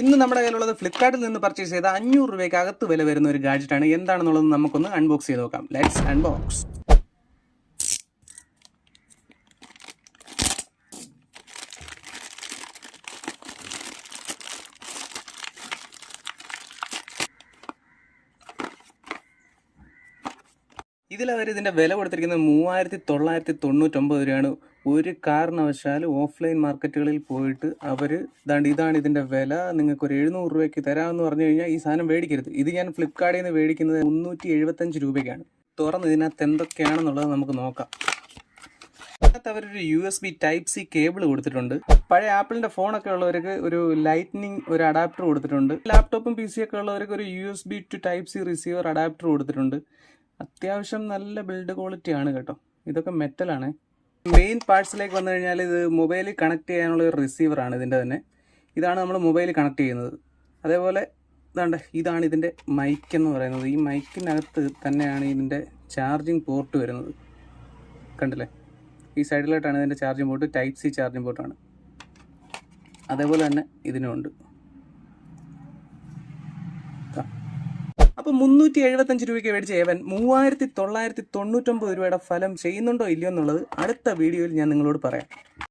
ഇന്ന് നമ്മുടെ കയ്യിലുള്ളത് ഫ്ലിപ്കാർട്ടിൽ നിന്ന് പർച്ചേസ് ചെയ്ത അഞ്ഞൂറ് രൂപയ്ക്ക് അകത്ത് വില വരുന്ന ഒരു ഗാഡ്ജറ്റ് ആണ്. എന്താണെന്നുള്ളത് നമുക്കൊന്ന് അൺബോക്സ് ചെയ്ത് നോക്കാം. ലെറ്റ്സ് അൺബോക്സ് ഇതിൽ അവർ ഇതിന്റെ വില കൊടുത്തിരിക്കുന്നത് മൂവായിരത്തി തൊള്ളായിരത്തി തൊണ്ണൂറ്റൊമ്പത് രൂപയാണ്. ഒരു കാരണവശാൽ ഓഫ്ലൈൻ മാർക്കറ്റുകളിൽ പോയിട്ട് അവർ ഇതാണ്ട് ഇതാണ് ഇതിന്റെ വില നിങ്ങൾക്ക് ഒരു എഴുന്നൂറ് രൂപയ്ക്ക് തരാമെന്ന് പറഞ്ഞു കഴിഞ്ഞാൽ ഈ സാധനം മേടിക്കരുത്. ഇത് ഞാൻ ഫ്ലിപ്കാർട്ടിൽ നിന്ന് മേടിക്കുന്നത് മുന്നൂറ്റി എഴുപത്തഞ്ച് രൂപയ്ക്കാണ്. തുറന്ന് ഇതിനകത്ത് എന്തൊക്കെയാണെന്നുള്ളത് നമുക്ക് നോക്കാം. അതിനകത്ത് അവരൊരു U S B type C cable കൊടുത്തിട്ടുണ്ട്. പഴയ ആപ്പിളിന്റെ ഫോണൊക്കെ ഉള്ളവർക്ക് ഒരു ലൈറ്റ്നിങ് ഒരു അഡാപ്റ്റർ കൊടുത്തിട്ടുണ്ട്. ലാപ്ടോപ്പും പി സി ഒക്കെ ഉള്ളവർക്ക് ഒരു U S B to type C receiver adapter കൊടുത്തിട്ടുണ്ട്. അത്യാവശ്യം നല്ല ബിൽഡ് ക്വാളിറ്റി ആണ് കേട്ടോ. ഇതൊക്കെ മെറ്റലാണ്. മെയിൻ പാർട്സിലേക്ക് വന്നു കഴിഞ്ഞാൽ ഇത് മൊബൈലിൽ കണക്ട് ചെയ്യാനുള്ള ഒരു റിസീവറാണ് ഇതിന്റെ തന്നെ. ഇതാണ് നമ്മൾ മൊബൈലിൽ കണക്ട് ചെയ്യുന്നത്. അതേപോലെ ഇതാണ്ട് ഇതാണ് ഇതിന്റെ മൈക്ക് എന്ന് പറയുന്നത്. ഈ മൈക്കിനകത്ത് തന്നെയാണ് ഇതിന്റെ ചാർജിങ് പോർട്ട് വരുന്നത്. കണ്ടില്ലേ? ഈ സൈഡിലായിട്ടാണ് ഇതിന്റെ charging port type C charging പോർട്ടാണ് അതേപോലെ തന്നെ ഇതിനുമുണ്ട് അപ്പോൾ മുന്നൂറ്റി എഴുപത്തഞ്ച് രൂപയ്ക്ക് മേടിച്ച ഏവൻ മൂവായിരത്തി തൊള്ളായിരത്തി തൊണ്ണൂറ്റൊമ്പത് രൂപയുടെ ഫലം ചെയ്യുന്നുണ്ടോ ഇല്ലയോ എന്നുള്ളത് അടുത്ത വീഡിയോയിൽ ഞാൻ നിങ്ങളോട് പറയാം.